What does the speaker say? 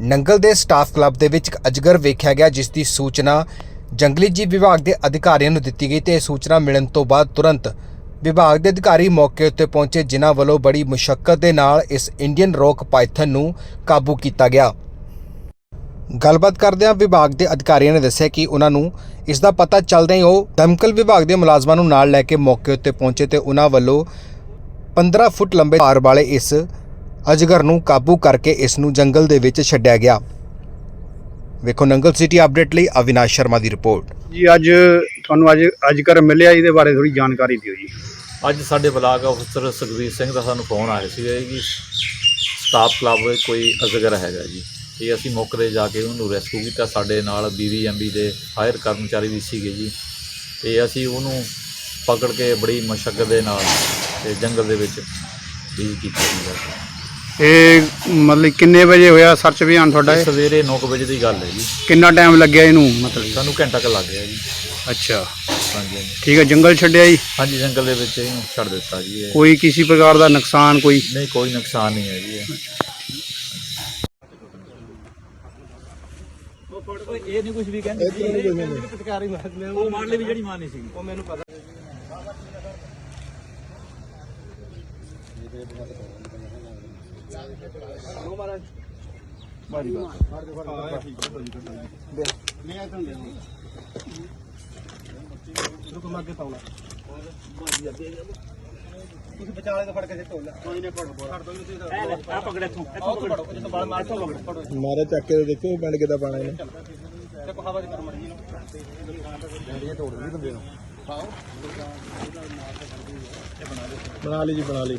ਨੰਗਲ ਦੇ staff club ਦੇ ਵਿੱਚ ਇੱਕ ਅਜਗਰ ਵੇਖਿਆ ਗਿਆ, ਜਿਸ ਦੀ ਸੂਚਨਾ ਜੰਗਲੀ ਜੀਵ ਵਿਭਾਗ ਦੇ ਅਧਿਕਾਰੀਆਂ ਨੂੰ ਦਿੱਤੀ ਗਈ ਤੇ ਇਹ ਸੂਚਨਾ ਮਿਲਣ ਤੋਂ ਬਾਅਦ ਤੁਰੰਤ ਵਿਭਾਗ ਦੇ ਅਧਿਕਾਰੀ ਮੌਕੇ ਉੱਤੇ ਪਹੁੰਚੇ, ਜਿਨ੍ਹਾਂ ਵੱਲੋਂ ਬੜੀ ਮੁਸ਼ਕਲ ਦੇ ਨਾਲ ਇਸ ਇੰਡੀਅਨ ਰੌਕ ਪਾਈਥਨ ਨੂੰ ਕਾਬੂ ਕੀਤਾ ਗਿਆ। ਗੱਲਬਾਤ ਕਰਦਿਆਂ ਵਿਭਾਗ ਦੇ ਅਧਿਕਾਰੀਆਂ ਨੇ ਦੱਸਿਆ ਕਿ ਉਹਨਾਂ ਨੂੰ ਇਸ ਦਾ ਪਤਾ ਚੱਲਦਿਆਂ ਹੀ ਉਹ ਦਮਕਲ ਵਿਭਾਗ ਦੇ ਮੁਲਾਜ਼ਮਾਂ ਨੂੰ ਨਾਲ ਲੈ ਕੇ ਮੌਕੇ ਉੱਤੇ ਪਹੁੰਚੇ ਤੇ ਉਹਨਾਂ ਵੱਲੋਂ 15 ਫੁੱਟ ਲੰਬੇ ਭਾਰ ਵਾਲੇ ਇਸ ਅਜਗਰ ਨੂੰ ਕਾਬੂ ਕਰਕੇ ਇਸ ਨੂੰ ਜੰਗਲ ਦੇ ਵਿੱਚ ਛੱਡਿਆ ਗਿਆ। ਵੇਖੋ ਨੰਗਲ ਸਿਟੀ ਅਪਡੇਟ ਲਈ ਅਵਿਨਾਸ਼ ਸ਼ਰਮਾ ਦੀ ਰਿਪੋਰਟ। ਜੀ ਅੱਜ ਤੁਹਾਨੂੰ ਅੱਜ ਅੱਜ ਕਰ ਮਿਲਿਆ ਇਹਦੇ ਬਾਰੇ ਥੋੜੀ ਜਾਣਕਾਰੀ ਦਿਓ ਜੀ। ਅੱਜ ਸਾਡੇ ਬਲਾਕ ਅਫਸਰ ਸੁਖਬੀਰ ਸਿੰਘ ਦਾ ਸਾਨੂੰ ਫੋਨ ਆਇਆ ਸੀਗਾ ਕਿ ਸਟਾਫ ਕਲੱਬ ਵਿੱਚ ਕੋਈ ਅਜਗਰ ਹੈਗਾ ਜੀ। ਇਹ ਅਸੀਂ ਮੌਕੇ 'ਤੇ ਜਾ ਕੇ ਉਹਨੂੰ ਰੈਸਕਿਊ ਕੀਤਾ। ਸਾਡੇ ਨਾਲ ਬੀਵੀਐਮਬੀ ਦੇ ਹਾਇਰ ਕਰਮਚਾਰੀ ਵੀ ਸੀਗੇ ਜੀ। ਤੇ ਅਸੀਂ ਉਹਨੂੰ ਪਕੜ ਕੇ ਬੜੀ ਮਸ਼ੱਕਤ ਦੇ ਨਾਲ ਤੇ ਜੰਗਲ ਦੇ ਵਿੱਚ ਡੀਲ ਕੀਤਾ ਜੀ। ਇਹ ਮਤਲਬ ਕਿੰਨੇ ਵਜੇ ਹੋਇਆ? ਸਰਚ ਅਭਿਆਨ ਤੁਹਾਡਾ ਇਹ ਸਵੇਰੇ 9 ਵਜੇ ਦੀ ਗੱਲ ਹੈ ਜੀ। ਕਿੰਨਾ ਟਾਈਮ ਲੱਗਿਆ ਇਹਨੂੰ ਮਤਲਬ? ਸਾਨੂੰ ਘੰਟਾ ਕੁ ਲੱਗ ਗਿਆ ਜੀ। ਅੱਛਾ। ਹਾਂਜੀ ਹਾਂਜੀ। ਠੀਕ ਹੈ ਜੰਗਲ ਛੱਡਿਆ ਜੀ? ਹਾਂਜੀ ਜੰਗਲ ਦੇ ਵਿੱਚ ਇਹਨੂੰ ਛੱਡ ਦਿੱਤਾ ਜੀ ਇਹ। ਕੋਈ ਕਿਸੇ ਪ੍ਰਕਾਰ ਦਾ ਨੁਕਸਾਨ ਕੋਈ? ਨਹੀਂ ਕੋਈ ਨੁਕਸਾਨ ਨਹੀਂ ਹੈ ਜੀ ਇਹ। ਇਹ ਨਹੀਂ ਕੁਝ ਵੀ ਕਹਿੰਦੇ। ਉਹ ਮਾਰ ਲਈ ਵੀ ਜਿਹੜੀ ਮਾਰਨੀ ਸੀ ਉਹ ਮੈਨੂੰ ਪਤਾ। ਮਾਰੇ ਚੱਕ ਕੇ ਦੇਖੋ ਪਿੰਡ ਕਿੱਦਾਂ ਪਾਣਾ ਇਹਨੇ ਬਣਾ ਲਈ ਜੀ ਬਣਾ ਲਈ।